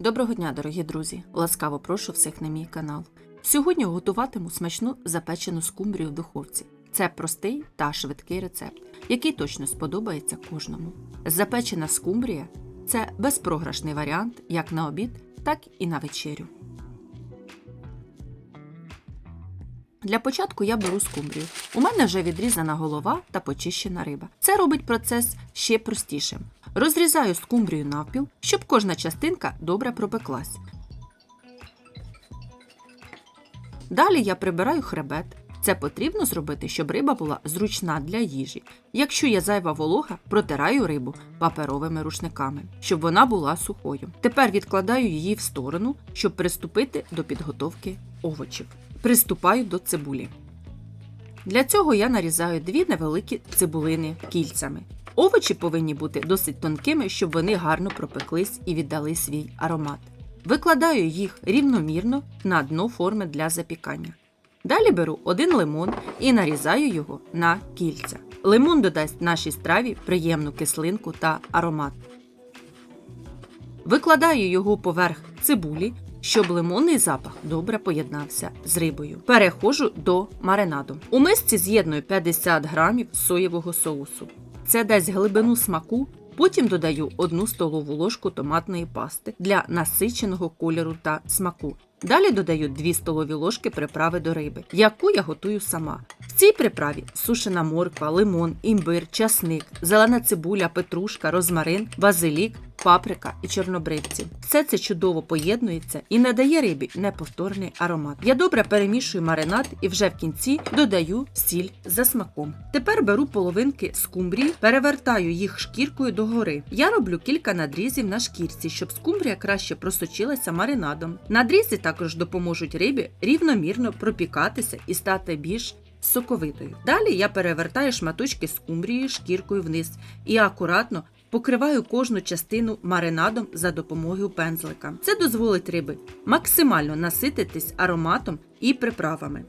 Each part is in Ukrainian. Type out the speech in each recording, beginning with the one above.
Доброго дня, дорогі друзі! Ласкаво прошу всіх на мій канал. Сьогодні готуватиму смачну запечену скумбрію в духовці. Це простий та швидкий рецепт, який точно сподобається кожному. Запечена скумбрія це безпрограшний варіант як на обід, так і на вечерю. Для початку я беру скумбрію. У мене вже відрізана голова та почищена риба. Це робить процес ще простішим. Розрізаю скумбрію навпіл, щоб кожна частинка добре пропеклась. Далі я прибираю хребет. Це потрібно зробити, щоб риба була зручна для їжі. Якщо є зайва волога, протираю рибу паперовими рушниками, щоб вона була сухою. Тепер відкладаю її в сторону, щоб приступити до підготовки овочів. Приступаю до цибулі. Для цього я нарізаю дві невеликі цибулини кільцями. Овочі повинні бути досить тонкими, щоб вони гарно пропеклись і віддали свій аромат. Викладаю їх рівномірно на дно форми для запікання. Далі беру один лимон і нарізаю його на кільця. Лимон додасть нашій страві приємну кислинку та аромат. Викладаю його поверх цибулі, щоб лимонний запах добре поєднався з рибою. Переходжу до маринаду. У мисці з'єдную 50 грамів соєвого соусу. Це дасть глибину смаку. Потім додаю 1 столову ложку томатної пасти для насиченого кольору та смаку. Далі додаю 2 столові ложки приправи до риби, яку я готую сама. В цій приправі сушена морква, лимон, імбир, часник, зелена цибуля, петрушка, розмарин, базилік, паприка і чорнобривці. Все це чудово поєднується і надає рибі неповторний аромат. Я добре перемішую маринад і вже в кінці додаю сіль за смаком. Тепер беру половинки скумбрії, перевертаю їх шкіркою догори. Я роблю кілька надрізів на шкірці, щоб скумбрія краще просочилася маринадом. Надрізи також допоможуть рибі рівномірно пропікатися і стати більш соковитою. Далі я перевертаю шматочки скумбрії шкіркою вниз і акуратно покриваю кожну частину маринадом за допомогою пензлика. Це дозволить риби максимально насититись ароматом і приправами.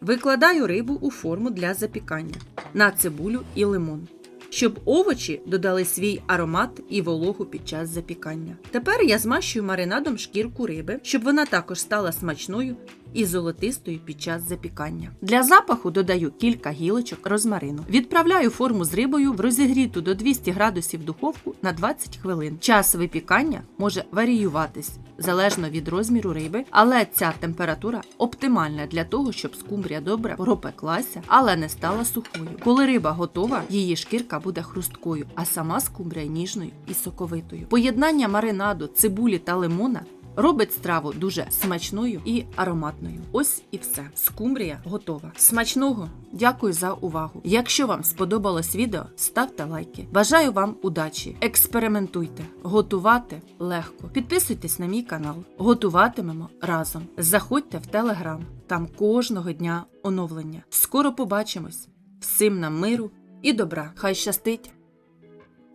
Викладаю рибу у форму для запікання на цибулю і лимон, щоб овочі додали свій аромат і вологу під час запікання. Тепер я змащую маринадом шкірку риби, щоб вона також стала смачною і золотистою під час запікання. Для запаху додаю кілька гілочок розмарину. Відправляю форму з рибою в розігріту до 200 градусів духовку на 20 хвилин. Час випікання може варіюватись залежно від розміру риби, але ця температура оптимальна для того, щоб скумбрія добре пропеклася, але не стала сухою. Коли риба готова, її шкірка буде хрусткою, а сама скумбрія ніжною і соковитою. Поєднання маринаду, цибулі та лимона робить страву дуже смачною і ароматною. Ось і все. Скумбрія готова. Смачного! Дякую за увагу. Якщо вам сподобалось відео, ставте лайки. Бажаю вам удачі! Експериментуйте, готувати легко. Підписуйтесь на мій канал. Готуватимемо разом. Заходьте в телеграм. Там кожного дня оновлення. Скоро побачимось. Всім нам миру і добра. Хай щастить!